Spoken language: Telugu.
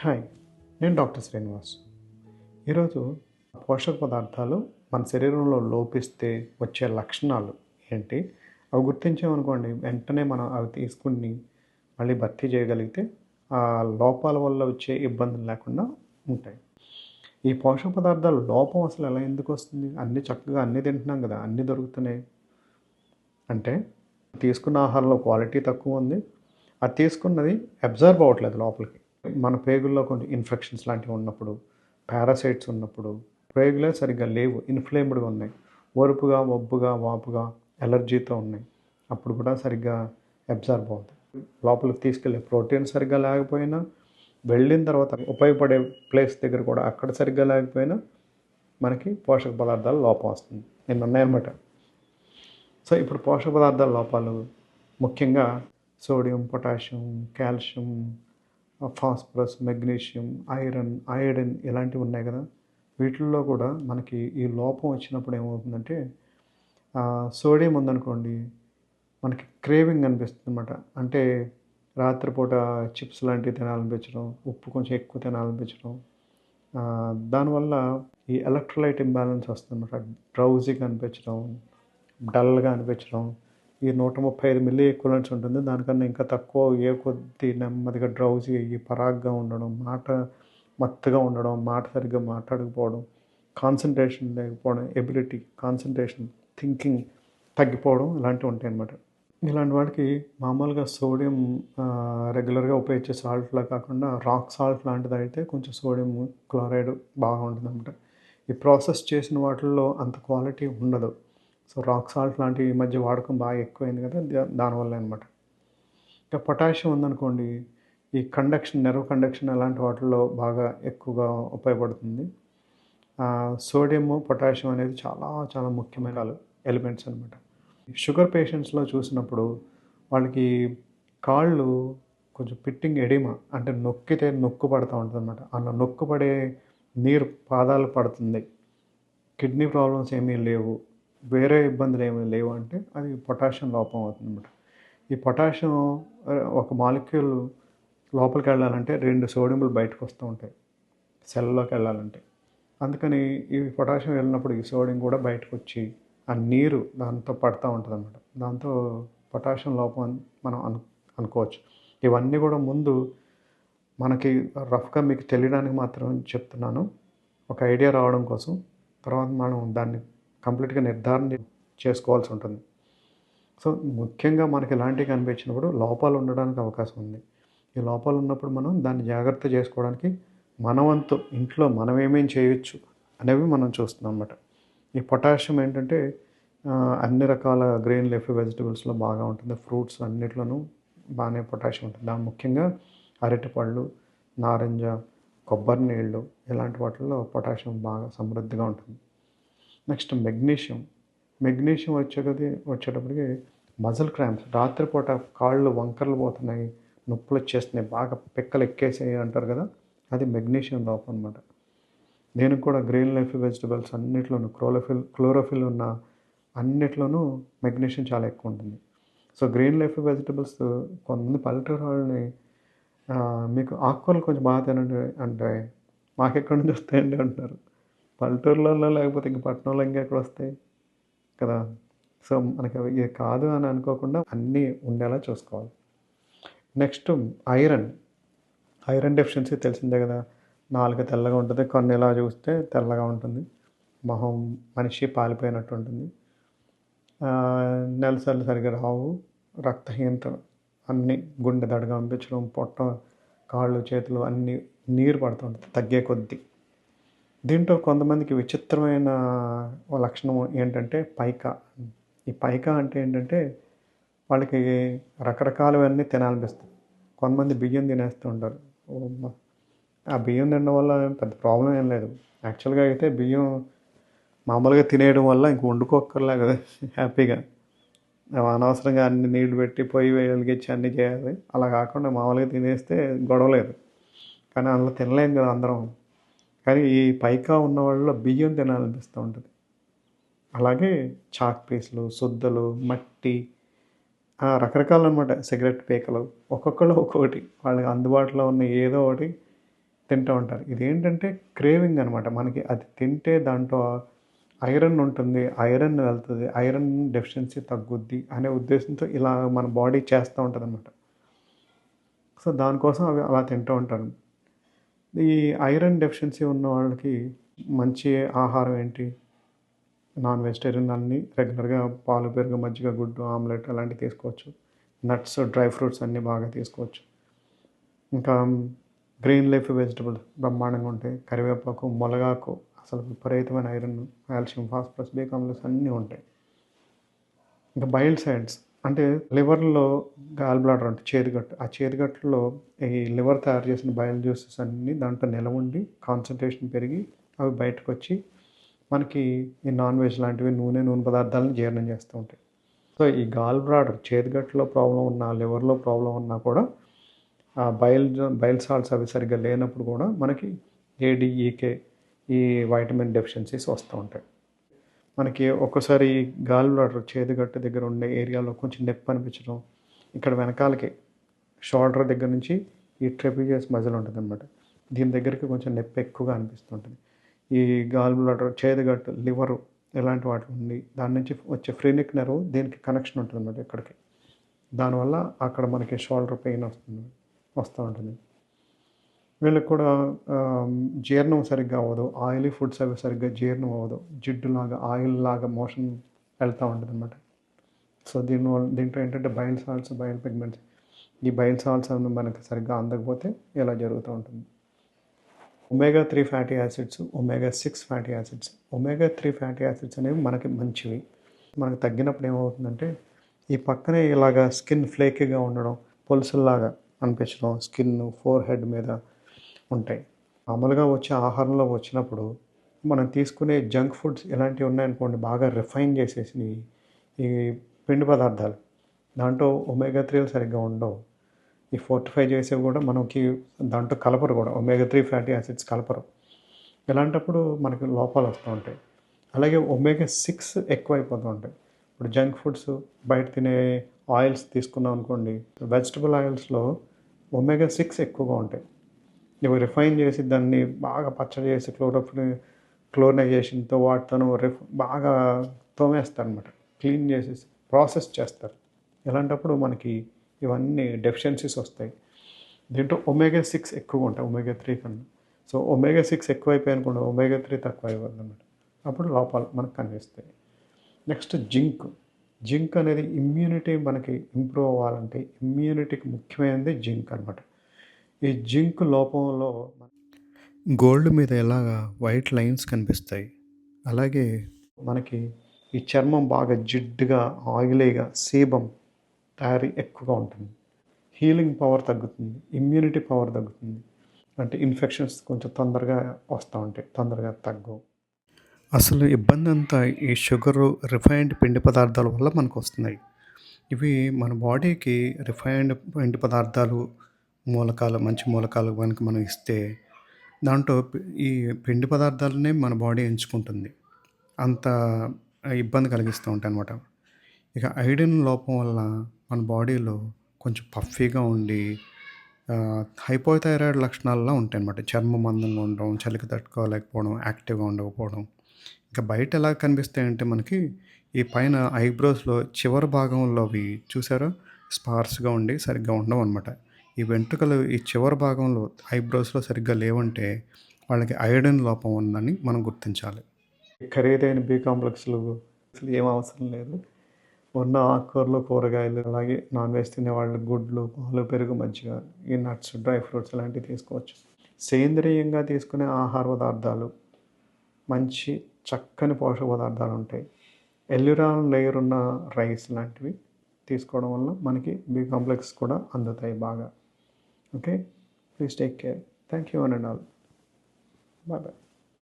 హాయ్ నేను డాక్టర్ శ్రీనివాస్. ఈరోజు పోషక పదార్థాలు మన శరీరంలో లోపిస్తే వచ్చే లక్షణాలు ఏంటి? అవి గుర్తించామనుకోండి వెంటనే మనం అవి తీసుకుని మళ్ళీ భర్తీ చేయగలిగితే ఆ లోపాల వల్ల వచ్చే ఇబ్బందులు లేకుండా ఉంటాయి. ఈ పోషక పదార్థాల లోపం అసలు ఎలా ఎందుకు వస్తుంది? అన్నీ చక్కగా అన్నీ తింటున్నాం కదా అన్నీ దొరుకుతున్నాయి. అంటే తీసుకున్న ఆహారంలో క్వాలిటీ తక్కువ ఉంది. అది తీసుకున్నది అబ్జర్వ్ అవ్వట్లేదు లోపలికి. మన పేగుల్లో కొంచెం ఇన్ఫెక్షన్స్ లాంటివి ఉన్నప్పుడు పారాసైట్స్ ఉన్నప్పుడు పేగులే సరిగ్గా లేవు ఇన్ఫ్లేమ్డ్గా ఉన్నాయి. వరుపుగా ఒబ్బుగా వాపుగా ఎలర్జీతో ఉన్నాయి. అప్పుడు కూడా సరిగ్గా అబ్జర్వ్ అవుతుంది లోపలికి తీసుకెళ్ళే ప్రోటీన్ సరిగ్గా లేకపోయినా వెళ్ళిన తర్వాత ఉపయోగపడే ప్లేస్ దగ్గర కూడా అక్కడ సరిగ్గా లేకపోయినా మనకి పోషక పదార్థాల లోపం వస్తుంది. నేను ఉన్నాయన్నమాట సో ఇప్పుడు పోషక పదార్థాల లోపాలు ముఖ్యంగా sodium potassium calcium phosphorus magnesium iron iron ఇలాంటివి ఉన్నాయి కదా. వీటిల్లో కూడా మనకి ఈ లోపం వచ్చినప్పుడు ఏమవుతుందంటే సోడియం ఉందనుకోండి మనకి క్రేవింగ్ అనిపిస్తుంది అనమాట అంటే రాత్రిపూట చిప్స్ లాంటివి తినాలనిపించడం ఉప్పు కొంచెం ఎక్కువ తినాలనిపించడం దానివల్ల ఈ ఎలక్ట్రోలైట్ ఇంబ్యాలెన్స్ వస్తుందన్నమాట. డ్రౌజీగా అనిపించడం డల్గా అనిపించడం ఈ నూట ముప్పై ఐదు మిల్లీ ఈక్వలెంట్స్ ఉంటుంది. దానికన్నా ఇంకా తక్కువ ఏ కొద్ది నెమ్మదిగా డ్రౌజీ అయ్యి పరాగ్గా ఉండడం మాట మత్తుగా ఉండడం మాట సరిగ్గా మాట్లాడకపోవడం కాన్సన్ట్రేషన్ లేకపోవడం ఎబిలిటీ కాన్సన్ట్రేషన్ థింకింగ్ తగ్గిపోవడం ఇలాంటివి ఉంటాయి అన్నమాట ఇలాంటి వాటికి మామూలుగా సోడియం రెగ్యులర్గా ఉపయోగించే సాల్ట్లా కాకుండా రాక్ సాల్ట్ లాంటిది అయితే కొంచెం సోడియం క్లోరైడ్ బాగా ఉంటుంది ఈ ప్రాసెస్ చేసిన వాటిల్లో అంత క్వాలిటీ ఉండదు. సో రాక్ సాల్ట్ లాంటివి ఈ మధ్య వాడకం బాగా ఎక్కువైంది కదా దానివల్ల అనమాట ఇంకా పొటాషియం ఉందనుకోండి ఈ కండక్షన్ నెర్వ్ కండక్షన్ అలాంటి వాటిల్లో బాగా ఎక్కువగా ఉపయోగపడుతుంది. సోడియము పొటాషియం అనేది చాలా చాలా ముఖ్యమైన ఎలిమెంట్స్ అనమాట షుగర్ పేషెంట్స్లో చూసినప్పుడు వాళ్ళకి కాళ్ళు కొంచెం పిట్టింగ్ ఎడిమా అంటే నొక్కితే నొక్కు పడుతూ ఉంటుంది అనమాట అలా నొక్కు పడే నీరు పాదాలు పడుతుంది. కిడ్నీ ప్రాబ్లమ్స్ ఏమీ లేవు. వేరే ఇబ్బందులు ఏమి లేవు అంటే అది పొటాషియం లోపం అవుతుందన్నమాట. ఈ పొటాషియం ఒక మాలిక్యూల్ లోపలికి వెళ్ళాలంటే రెండు సోడియంలు బయటకు వస్తూ ఉంటాయి సెల్లోకి వెళ్ళాలంటే. అందుకని ఈ పొటాషియం వెళ్ళినప్పుడు ఈ సోడియం కూడా బయటకు వచ్చి ఆ నీరు దాంతో పడుతూ ఉంటుంది అనమాట దాంతో పొటాషియం లోపం అని మనం అను అనుకోవచ్చు. ఇవన్నీ కూడా ముందు మనకి రఫ్గా మీకు తెలియడానికి మాత్రం చెప్తున్నాను. ఒక ఐడియా రావడం కోసం తర్వాత మనం దాన్ని కంప్లీట్గా నిర్ధారణ చేసుకోవాల్సి ఉంటుంది. సో ముఖ్యంగా మనకి ఇలాంటివి కనిపించినప్పుడు లోపాలు ఉండడానికి అవకాశం ఉంది. ఈ లోపాలు ఉన్నప్పుడు మనం దాన్ని జాగ్రత్త చేసుకోవడానికి మనవంతు ఇంట్లో మనం ఏమేం చేయొచ్చు అనేవి మనం చూస్తున్నాం అన్నమాట. ఈ పొటాషియం ఏంటంటే అన్ని రకాల గ్రెయిన్ లీఫ్ వెజిటబుల్స్లో బాగా ఉంటుంది. ఫ్రూట్స్ అన్నిట్లోనూ బాగానే పొటాషియం ఉంటుంది. దాని ముఖ్యంగా అరటిపళ్ళు నారింజ కొబ్బరి నీళ్ళు ఇలాంటి వాటిల్లో పొటాషియం బాగా సమృద్ధిగా ఉంటుంది. Next magnesium. మెగ్నీషియం వచ్చేది వచ్చేటప్పటికి మజిల్ క్రాంప్స్. రాత్రిపూట కాళ్ళు వంకర్లు పోతున్నాయి నొప్పులు వచ్చేస్తున్నాయి బాగా పిక్కలు ఎక్కేసాయి అంటారు కదా అది మెగ్నీషియం లోపం అనమాట దీనికి కూడా గ్రీన్ లైఫ్ వెజిటబుల్స్ అన్నిట్లోనూ క్లోరోఫిల్ క్లోరోఫిల్ ఉన్న అన్నిట్లోనూ మెగ్నీషియం చాలా ఎక్కువ ఉంటుంది. సో గ్రీన్ లైఫ్ వెజిటబుల్స్ కొంతమంది పల్లెటూరు వాళ్ళని మీకు ఆకుకూరలు కొంచెం బాగా తినండి అంటే మాకెక్కడి నుంచి వస్తాయండి అంటున్నారు. పల్లెటూరులలో లేకపోతే ఇంక పట్టణంలో ఇంకెక్కడ వస్తాయి? కదా. సో మనకి అవి ఇది కాదు అని అనుకోకుండా అన్నీ ఉండేలా చూసుకోవాలి. Next iron. ఐరన్ డెఫిషియన్సీ తెలిసిందే కదా. నాలుగు తెల్లగా ఉంటుంది. కొన్ని ఇలా చూస్తే తెల్లగా ఉంటుంది. మొహం మనిషి పాలిపోయినట్టు ఉంటుంది. నెలసర్లు సరిగ్గా రావు. రక్తహీనత అన్ని గుండె దడగా అనిపించడం పొట్ట కాళ్ళు చేతులు అన్నీ నీరు పడుతుంటుంది తగ్గే కొద్దీ. దీంట్లో కొంతమందికి విచిత్రమైన లక్షణం ఏంటంటే పైకా. ఈ పైకా అంటే ఏంటంటే వాళ్ళకి రకరకాలవన్నీ తినాలనిపిస్తుంది. కొంతమంది బియ్యం తినేస్తూ ఉంటారు. ఆ బియ్యం తినడం వల్ల పెద్ద ప్రాబ్లం ఏం లేదు. యాక్చువల్గా అయితే బియ్యం మామూలుగా తినేయడం వల్ల ఇంక వండుకోక్కర్లే కదా హ్యాపీగా. అనవసరంగా అన్ని నీళ్ళు పెట్టి పొయ్యి వెలిగించి అన్నీ చేయాలి. అలా కాకుండా మామూలుగా తినేస్తే గొడవలేదు కానీ అందులో తినలేం కదా అందరం. కానీ ఈ పైకా ఉన్న వాళ్ళలో బియ్యం తినాలనిపిస్తూ ఉంటుంది. అలాగే చాక్ పీసులు సుద్దలు మట్టి రకరకాలు అనమాట సిగరెట్ పీకలు. ఒక్కొక్కళ్ళు ఒక్కొక్కటి. వాళ్ళకి అందుబాటులో ఉన్న ఏదో ఒకటి తింటూ ఉంటారు. ఇదేంటంటే క్రేవింగ్ అనమాట మనకి అది తింటే దాంట్లో ఐరన్ ఉంటుంది ఐరన్ వెళ్తుంది ఐరన్ డెఫిషియన్సీ తగ్గుద్ది అనే ఉద్దేశంతో ఇలా మన బాడీ చేస్తూ ఉంటుంది అనమాట సో దానికోసం అవి అలా తింటూ ఉంటారు. ఈ ఐరన్ డెఫిషియన్సీ ఉన్న వాళ్ళకి మంచి ఆహారం ఏంటి? నాన్ వెజిటేరియన్ అన్నీ రెగ్యులర్గా పాలు పెరుగు మజ్జిగ గుడ్డు ఆమ్లెట్ అలాంటివి తీసుకోవచ్చు. నట్స్ డ్రై ఫ్రూట్స్ అన్నీ బాగా తీసుకోవచ్చు. ఇంకా గ్రీన్ లీఫ్ వెజిటబుల్ బ్రహ్మాండంగా ఉంటాయి కరివేపాకు మొలగాకు అసలు విపరీతమైన iron calcium phosphorus B complex అన్నీ ఉంటాయి. ఇంకా బైల్ సైడ్స్ అంటే లివర్లో గాల్ బ్లాడర్ అంటే చేతిగట్టు ఆ చేతిగట్టులో ఈ లివర్ తయారు చేసిన బయల్ జ్యూసెస్ అన్నీ దాంట్లో నిల ఉండి కాన్సన్ట్రేషన్ పెరిగి అవి బయటకు వచ్చి మనకి ఈ నాన్ వెజ్ లాంటివి నూనె నూనె పదార్థాలను జీర్ణం చేస్తూ ఉంటాయి. సో ఈ గాల్ బ్లాడర్ చేతిగట్టులో ప్రాబ్లం ఉన్నా లివర్లో ప్రాబ్లం ఉన్నా కూడా ఆ బయల్ బయల్ సాల్ట్స్ అవి సరిగ్గా లేనప్పుడు కూడా మనకి ఏడిఈకే ఈ వైటమిన్ డెఫిషియన్సీస్ వస్తూ ఉంటాయి. మనకి ఒక్కసారి గాల్ బ్లాడర్ చేతిగట్టు దగ్గర ఉండే ఏరియాలో కొంచెం నొప్పి అనిపించడం ఇక్కడ వెనకాలకి షోల్డర్ దగ్గర నుంచి ఈ ట్రెపిజియస్ మజిల్ ఉంటుంది అనమాట దీని దగ్గరికి కొంచెం నొప్పి ఎక్కువగా అనిపిస్తుంటుంది. ఈ గాల్ బ్లాడర్ చేతిగట్టు లివరు ఇలాంటి వాటి ఉంది దాని నుంచి వచ్చే ఫ్రీనిక్ నెర్వ్ దీనికి కనెక్షన్ ఉంటుంది అనమాట ఇక్కడికి. దానివల్ల అక్కడ మనకి షోల్డర్ పెయిన్ వస్తుంది వస్తూ ఉంటుంది. వీళ్ళకి కూడా జీర్ణం సరిగ్గా అవ్వదు. ఆయిలీ ఫుడ్స్ అవి సరిగ్గా జీర్ణం అవ్వదు. జిడ్డులాగా ఆయిల్ లాగా మోషన్ వెళ్తూ ఉంటుంది అనమాట సో దీనివల్ల దీంట్లో ఏంటంటే బయల్ సాల్ట్స్ బయల్ పిగ్మెంట్స్. ఈ బయల్ సాల్ట్స్ అవి మనకి సరిగ్గా అందకపోతే ఇలా జరుగుతూ ఉంటుంది. Omega three fatty acids omega six fatty acids. Omega three fatty acids అనేవి మనకి మంచివి. మనకు తగ్గినప్పుడు ఏమవుతుందంటే ఈ పక్కనే ఇలాగా స్కిన్ ఫ్లేకీగా ఉండడం పొలుసుల్లాగా అనిపించడం స్కిన్ ఫోర్ హెడ్ మీద ఉంటాయి. మామూలుగా వచ్చే ఆహారంలో వచ్చినప్పుడు మనం తీసుకునే జంక్ ఫుడ్స్ ఇలాంటివి ఉన్నాయనుకోండి బాగా రిఫైన్ చేసేసినవి ఈ పిండి పదార్థాలు. దాంట్లో ఒమేగా త్రీలు సరిగ్గా ఉండవు. ఈ ఫోర్టిఫై చేసేవి కూడా మనకి దాంట్లో కలపరు కూడా. ఒమేగా త్రీ ఫ్యాటీ యాసిడ్స్ కలపరు. ఇలాంటప్పుడు మనకి లోపాలు వస్తూ ఉంటాయి. అలాగే ఒమేగా సిక్స్ ఎక్కువ అయిపోతూ ఉంటాయి. ఇప్పుడు జంక్ ఫుడ్స్ బయట తినే ఆయిల్స్ తీసుకున్నాం అనుకోండి వెజిటబుల్ ఆయిల్స్లో ఒమేగా సిక్స్ ఎక్కువగా ఉంటాయి. రిఫైన్ చేసి దాన్ని బాగా పచ్చడి చేసి క్లోరోఫిన్ క్లోరైజేషన్తో వాటితో రిఫ్ బాగా తోమేస్తారు అనమాట క్లీన్ చేసేసి ప్రాసెస్ చేస్తారు. ఇలాంటప్పుడు మనకి ఇవన్నీ డెఫిషియన్సీస్ వస్తాయి. దీంట్లో ఒమేగా సిక్స్ ఎక్కువ ఉంటాయి ఒమేగా త్రీ కన్నా. సో ఒమేగా సిక్స్ ఎక్కువ అయిపోయి అనుకోండి ఒమేగా త్రీ తక్కువ అయిపోతుంది అనమాట అప్పుడు లోపాలు మనకు కనిపిస్తాయి. Next zinc. జింక్ అనేది ఇమ్యూనిటీ మనకి ఇంప్రూవ్ అవ్వాలంటే ఇమ్యూనిటీకి ముఖ్యమైనది జింక్ అనమాట ఈ జింక్ లోపంలో గోల్డ్ మీద ఎలాగా వైట్ లైన్స్ కనిపిస్తాయి? అలాగే మనకి ఈ చర్మం బాగా జిడ్డుగా ఆయిలీగా సీబం తయారీ ఎక్కువగా ఉంటుంది. హీలింగ్ పవర్ తగ్గుతుంది ఇమ్యూనిటీ పవర్ తగ్గుతుంది. అంటే ఇన్ఫెక్షన్స్ కొంచెం తొందరగా వస్తూ ఉంటాయి తొందరగా తగ్గవు. అసలు ఇబ్బంది అంతా ఈ షుగరు రిఫైన్డ్ పిండి పదార్థాల వల్ల మనకు వస్తున్నాయి. ఇవి మన బాడీకి రిఫైన్డ్ పిండి పదార్థాలు మూలకాలు మంచి మూలకాలు కనుక మనం ఇస్తే దాంట్లో ఈ పిండి పదార్థాలనే మన బాడీ ఎంచుకుంటుంది. అంత ఇబ్బంది కలిగిస్తూ ఉంటాయి అనమాట ఇక ఐడిన్ లోపం వల్ల మన బాడీలో కొంచెం పఫీగా ఉండి హైపోథైరాయిడ్ లక్షణాల్లో ఉంటాయి అనమాట చర్మం మందంగా ఉండడం చలికి తట్టుకోలేకపోవడం యాక్టివ్గా ఉండకపోవడం. ఇంకా బయట ఎలా కనిపిస్తాయంటే మనకి ఈ పైన ఐబ్రోస్లో చివరి భాగంలో అవి చూసారా? స్పార్స్గా ఉండి సరిగ్గా ఉండవు అనమాట ఈ వెంట్రుకలు ఈ చివరి భాగంలో ఐబ్రోస్లో సరిగ్గా లేవంటే వాళ్ళకి ఐరన్ లోపం ఉందని మనం గుర్తించాలి. ఖరీదైన బీ కాంప్లెక్స్లు అసలు ఏం అవసరం లేదు. ఉన్న ఆకుకూరలు కూరగాయలు అలాగే నాన్ వెజ్ తినేవాళ్ళు గుడ్లు పాలు పెరుగు మజ్జిగ ఈ నట్స్ డ్రై ఫ్రూట్స్ లాంటివి తీసుకోవచ్చు. సేంద్రియంగా తీసుకునే ఆహార పదార్థాలు మంచి చక్కని పోషక పదార్థాలు ఉంటాయి. ఎల్యురాన్ లేయర్ ఉన్న రైస్ లాంటివి తీసుకోవడం వల్ల మనకి బి కాంప్లెక్స్ కూడా అందుతాయి బాగా. Okay? Please take care. Thank you one and all. Bye bye